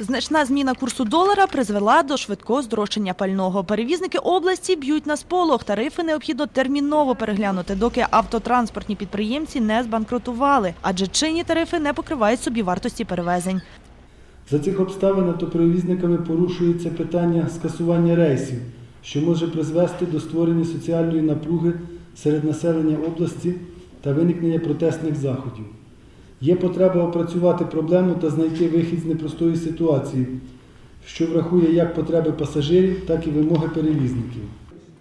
Значна зміна курсу долара призвела до швидкого здорожчання пального. Перевізники області б'ють на сполох. Тарифи необхідно терміново переглянути, доки автотранспортні підприємці не збанкрутували, адже чинні тарифи не покривають собі вартості перевезень. За цих обставин автоперевізниками порушується питання скасування рейсів, що може призвести до створення соціальної напруги серед населення області та виникнення протестних заходів. Є потреба опрацювати проблему та знайти вихід з непростої ситуації, що врахує як потреби пасажирів, так і вимоги перевізників.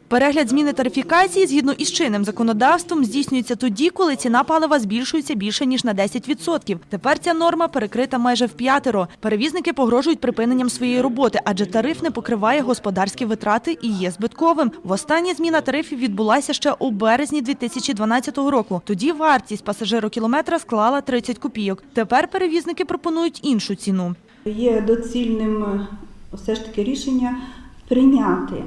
Перегляд зміни тарифікації згідно із чинним законодавством здійснюється тоді, коли ціна палива збільшується більше ніж на 10%. Тепер ця норма перекрита майже в п'ятеро. Перевізники погрожують припиненням своєї роботи, адже тариф не покриває господарські витрати і є збитковим. Востаннє зміна тарифів відбулася ще у березні 2012 року. Тоді вартість пасажирокілометра склала 30 копійок. Тепер перевізники пропонують іншу ціну. Є доцільним е, все ж таки рішення прийняти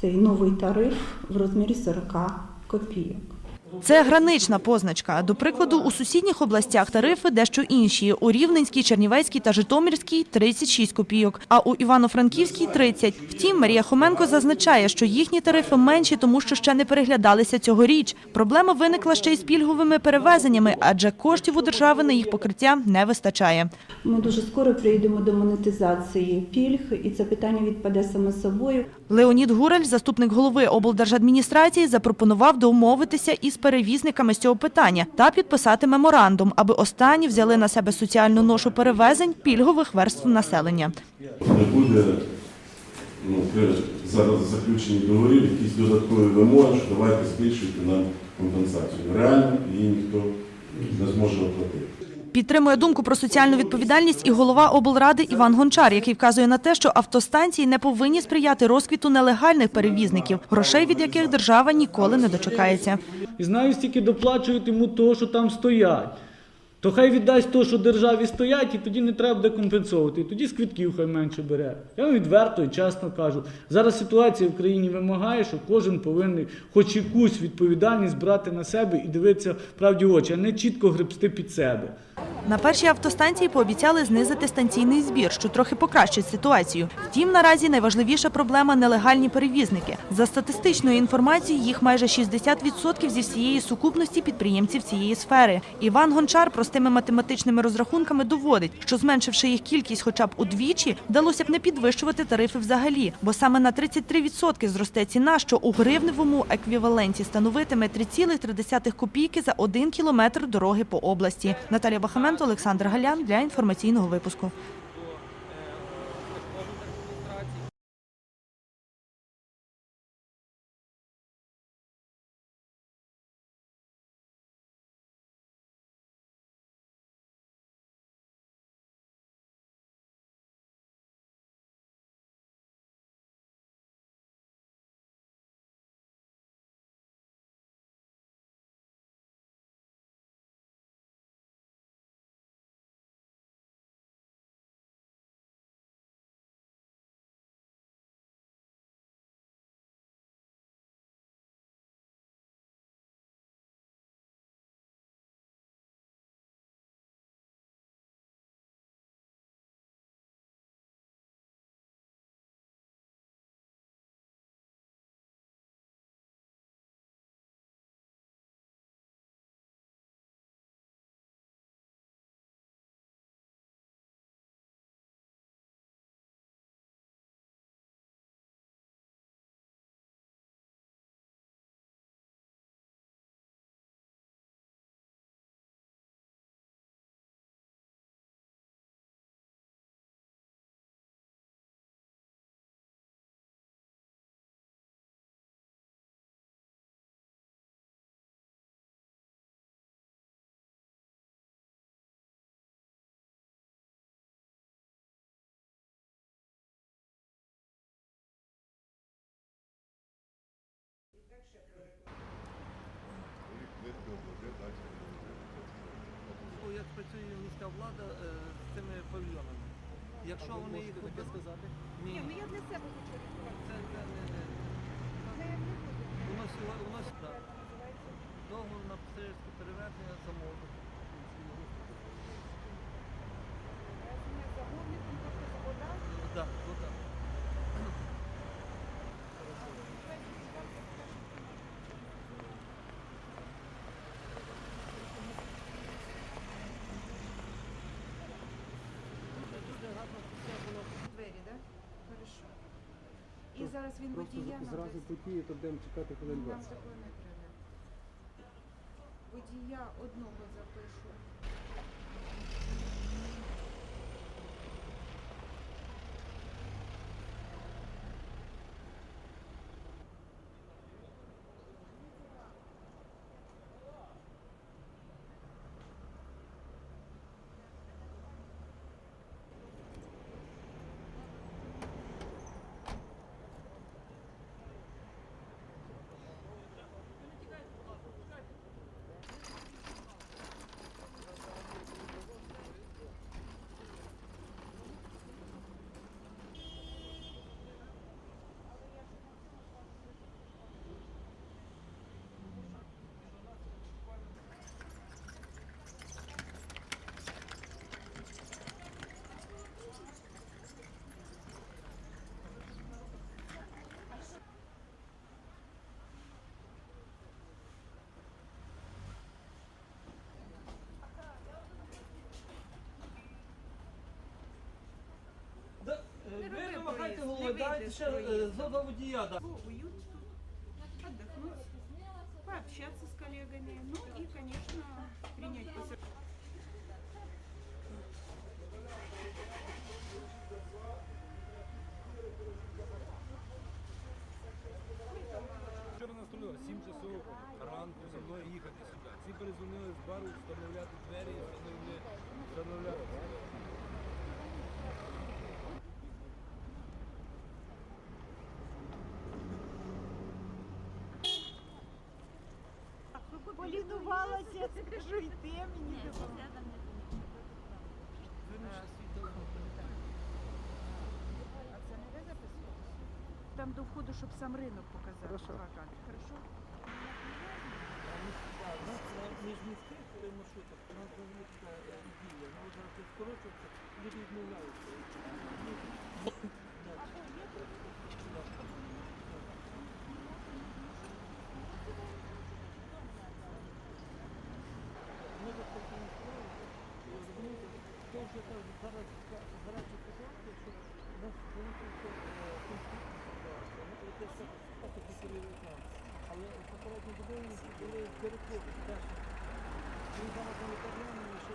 цей новий тариф в розмірі 40 копійок. Це гранична позначка. До прикладу, у сусідніх областях тарифи дещо інші. У Рівненській, Чернівецькій та Житомирській – 36 копійок, а у Івано-Франківській – 30. Втім, Марія Хоменко зазначає, що їхні тарифи менші, тому що ще не переглядалися цьогоріч. Проблема виникла ще й з пільговими перевезеннями, адже коштів у держави на їх покриття не вистачає. Ми дуже скоро прийдемо до монетизації пільг, і це питання відпаде саме собою. Леонід Гураль, заступник голови облдержадміністрації, запропонував домовитися із перевізниками з цього питання та підписати меморандум, аби останні взяли на себе соціальну ношу перевезень пільгових верств населення. не буде ну, зараз заключені договорів якісь додаткові вимоги, що давайте збільшуйте нам компенсацію. Реально її ніхто не зможе оплатити. Підтримує думку про соціальну відповідальність і голова облради Іван Гончар, який вказує на те, що автостанції не повинні сприяти розквіту нелегальних перевізників, грошей від яких держава ніколи не дочекається. І знаю, стільки доплачують йому того, що там стоять. То хай віддасть того, що державі стоять, і тоді не треба буде компенсовувати. І тоді з квитків хай менше бере. Я вам відверто і чесно кажу. Зараз ситуація в країні вимагає, що кожен повинен хоч якусь відповідальність брати на себе і дивитися правді в очі, а не чітко гребсти під себе. На першій автостанції пообіцяли знизити станційний збір, що трохи покращить ситуацію. Втім, наразі найважливіша проблема нелегальні перевізники. За статистичною інформацією, їх майже 60% зі всієї сукупності підприємців цієї сфери. Іван Гончар простими математичними розрахунками доводить, що зменшивши їх кількість хоча б удвічі, вдалося б не підвищувати тарифи взагалі, бо саме на 33% зросте ціна, що у гривневому еквіваленті становитиме 3,3 копійки за один кілометр дороги по області. Наталія Бахаменко, Олександр Галян для інформаційного випуску. Працює міська влада е, з цими павільйонами. Якщо вони їх таке сказати? Ні, Ні, ну я для себе хочу рятувати. це, не, не. Це не. У нас, у нас так. Договор на пасажирське перевезення замовлення. Перевезення замовником І зараз він Просто водія з- зразу потіє, то будемо чекати хвилин Нам 20. такого не треба. Водія одного запишу. ще е, проїздом. за два водія. да. Уют тут, отдохнуть, пообщаться с коллегами, ну и, конечно, принять после Вчора настроїли 7 часов ранку за мною їхати сюди. Ці перезвонили з бару встановляти двері, встановляти. Полінувалася, скажу, і ти мені А це не ви записували? Там до входу, щоб сам ринок показав. Хорошо. Хорошо? У нас на міжміських е, маршрутах у нас невеличка дія. Ми вже скорочується, люди відмовляються. Може прокоментувати, розумієте, то вже так зараз гаряча ситуація, що у нас виникла конфліктна ситуація. Ну, це все таки керівникам. Але попередні домовленості були переходи. Перше, він зараз не лікарняний, що